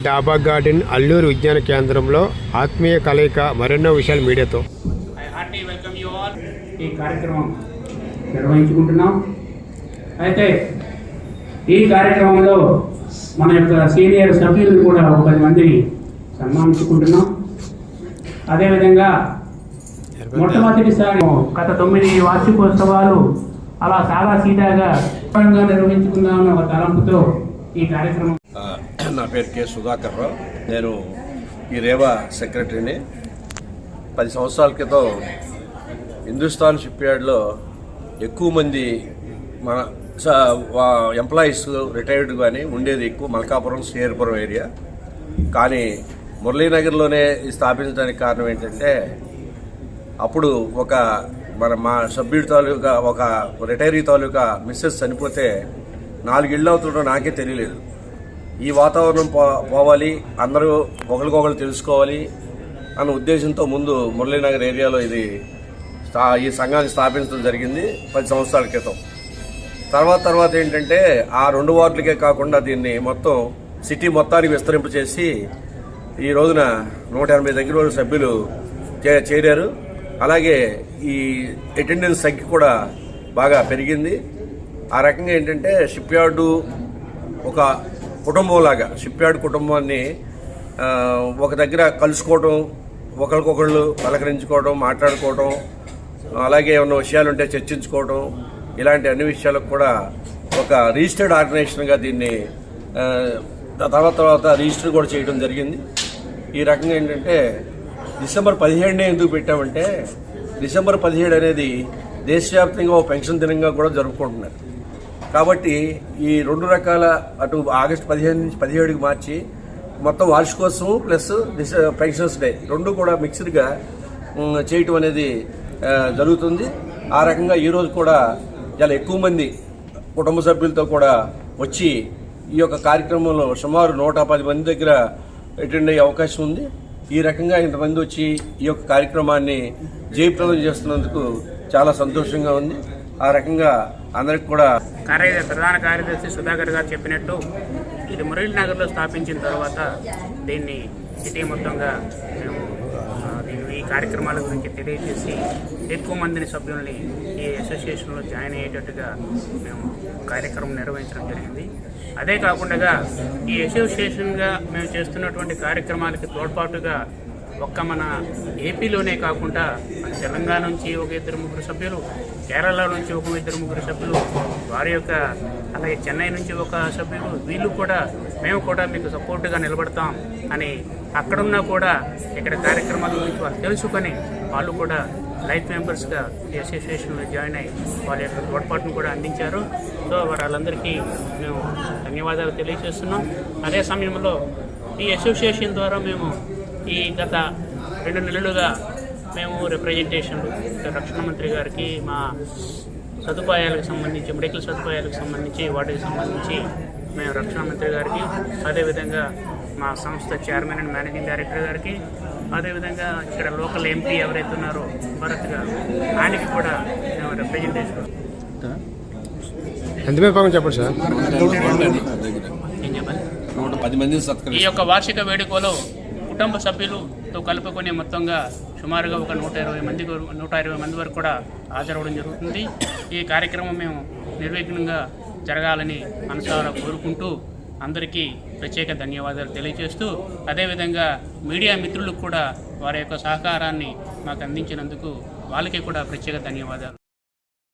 డాబా గార్డెన్ అల్లూరు విజ్ఞాన కేంద్రంలో ఆత్మీయ కలయిక మరెన్నో విషయాలు మీడియాతో I hearty welcome you all ఈ కార్యక్రమం నిర్వహించుకుంటున్నాం. అయితే ఈ కార్యక్రమంలో మన యొక్క సీనియర్ సభ్యులను కూడా ఒక పది మందిని సన్మానించుకుంటున్నాం. అదేవిధంగా మొట్టమొదటిసారి గత తొమ్మిది వార్షికోత్సవాలు అలా సాదా సీదాగా నిర్వహించుకుందామన్న ఒక తలంపుతో ఈ కార్యక్రమం నా పేరు కె. సుధాకర్ రావు. నేను ఈ రేవా సెక్రటరీని పది సంవత్సరాల క్రితం హిందుస్థాన్ షిప్ యార్డ్లో ఎక్కువ మంది మన ఎంప్లాయీస్ రిటైర్డ్ కానీ ఉండేది ఎక్కువ మల్కాపురం శ్రీహరిపురం ఏరియా. కానీ మురళీనగర్లోనే ఇది స్థాపించడానికి కారణం ఏంటంటే అప్పుడు ఒక మన మా సభ్యుడి తాలూకా ఒక రిటైరీ తాలూకా మిస్సెస్ చనిపోతే నాలుగిళ్ళు అవుతుండో నాకే తెలియలేదు. ఈ వాతావరణం పో పోవాలి అందరూ ఒకరికొకరు తెలుసుకోవాలి అన్న ఉద్దేశంతో ముందు మురళీనగర్ ఏరియాలో ఇది స్థా- ఈ సంఘాన్ని స్థాపించడం జరిగింది పది సంవత్సరాల క్రితం. తర్వాత తర్వాత ఏంటంటే ఆ రెండు వార్డులకే కాకుండా దీన్ని మొత్తం సిటీ మొత్తానికి విస్తరింపు చేసి ఈ రోజున నూట ఎనభై దగ్గర వరకు సభ్యులు చే- చేరారు. అలాగే ఈ అటెండెన్స్ సంఖ్య కూడా బాగా పెరిగింది. ఆ రకంగా ఏంటంటే షిప్ యార్డు ఒక కుటుంబంలాగా షిప్ యార్డ్ కుటుంబాన్ని ఒక దగ్గర కలుసుకోవడం ఒకరికొకళ్ళు పలకరించుకోవడం మాట్లాడుకోవడం అలాగే ఏమైనా విషయాలు ఉంటే చర్చించుకోవడం ఇలాంటి అన్ని విషయాలకు కూడా ఒక రిజిస్టర్డ్ ఆర్గనైజేషన్గా దీన్ని తర్వాత తర్వాత రిజిస్టర్ కూడా చేయడం జరిగింది. ఈ రకంగా ఏంటంటే డిసెంబర్ పదిహేడునే ఎందుకు పెట్టామంటే డిసెంబర్ పదిహేడు అనేది దేశవ్యాప్తంగా ఓ పెన్షన్ దినంగా కూడా జరుపుకుంటున్నారు. కాబట్టి ఈ రెండు రకాల అటు ఆగస్టు పదిహేను నుంచి పదిహేడుకి మార్చి మొత్తం వార్షికోత్సవం ప్లస్ డిస పెన్షన్స్ డే. రెండు కూడా మిక్స్డ్గా చేయటం అనేది జరుగుతుంది. ఆ రకంగా ఈరోజు కూడా చాలా ఎక్కువ మంది కుటుంబ సభ్యులతో కూడా వచ్చి ఈ యొక్క కార్యక్రమంలో సుమారు నూట పది మంది దగ్గర అటెండ్ అయ్యే అవకాశం ఉంది. ఈ రకంగా ఇంతమంది వచ్చి ఈ యొక్క కార్యక్రమాన్ని జయప్రదం చేస్తున్నందుకు చాలా సంతోషంగా ఉంది. ఆ రకంగా అందరికి కూడా కార్య ప్రధాన కార్యదర్శి సుధాకర్ గారు చెప్పినట్టు ఇది మురళీనగర్లో స్థాపించిన తర్వాత దీన్ని సిటీ మొత్తంగా మేము ఈ కార్యక్రమాల గురించి తెలియజేసి ఎక్కువ మందిని సభ్యుల్ని ఈ అసోసియేషన్లో జాయిన్ అయ్యేటట్టుగా మేము కార్యక్రమం నిర్వహించడం జరిగింది. అదే కాకుండా ఈ అసోసియేషన్గా మేము చేస్తున్నటువంటి కార్యక్రమాలకి తోడ్పాటుగా ఒక్క మన ఏపీలోనే కాకుండా మన తెలంగాణ నుంచి ఒక ఇద్దరు ముగ్గురు సభ్యులు కేరళ నుంచి ఒక ఇద్దరు ముగ్గురు సభ్యులు వారి యొక్క అలాగే చెన్నై నుంచి ఒక సభ్యులు వీళ్ళు కూడా మేము కూడా మీకు సపోర్ట్గా నిలబడతాం అని అక్కడున్నా కూడా ఇక్కడ కార్యక్రమాల గురించి వాళ్ళు తెలుసుకొని వాళ్ళు కూడా లైఫ్ మెంబర్స్గా ఈ అసోసియేషన్లో జాయిన్ అయ్యి వాళ్ళ యొక్క తోడ్పాటును కూడా అందించారు. సో వాళ్ళందరికీ మేము ధన్యవాదాలు తెలియజేస్తున్నాం. అదే సమయంలో ఈ అసోసియేషన్ ద్వారా మేము ఈ గత రెండు నెలలుగా మేము రిప్రజెంటేషన్లు రక్షణ మంత్రి గారికి మా సదుపాయాలకు సంబంధించి మెడికల్ సదుపాయాలకు సంబంధించి వాటికి సంబంధించి మేము రక్షణ మంత్రి గారికి అదేవిధంగా మా సంస్థ చైర్మన్ అండ్ మేనేజింగ్ డైరెక్టర్ గారికి అదేవిధంగా ఇక్కడ లోకల్ ఎంపీ ఎవరైతే ఉన్నారో భరత్ గారు ఆయనకి కూడా మేము రిప్రజెంటేషన్ ఎంత చెప్పండి సార్? నూట పది మందిని ఈ యొక్క వార్షిక వేడుకలో కుటుంబ సభ్యులతో కలుపుకొని మొత్తంగా సుమారుగా ఒక నూట ఇరవై మంది నూట ఇరవై మంది వరకు కూడా హాజరవడం జరుగుతుంది. ఈ కార్యక్రమం మేము నిర్విఘ్నంగా జరగాలని మనసారా కోరుకుంటూ అందరికీ ప్రత్యేక ధన్యవాదాలు తెలియజేస్తూ అదేవిధంగా మీడియా మిత్రులకు కూడా వారి యొక్క సహకారాన్ని మాకు అందించినందుకు వాళ్ళకి కూడా ప్రత్యేక ధన్యవాదాలు.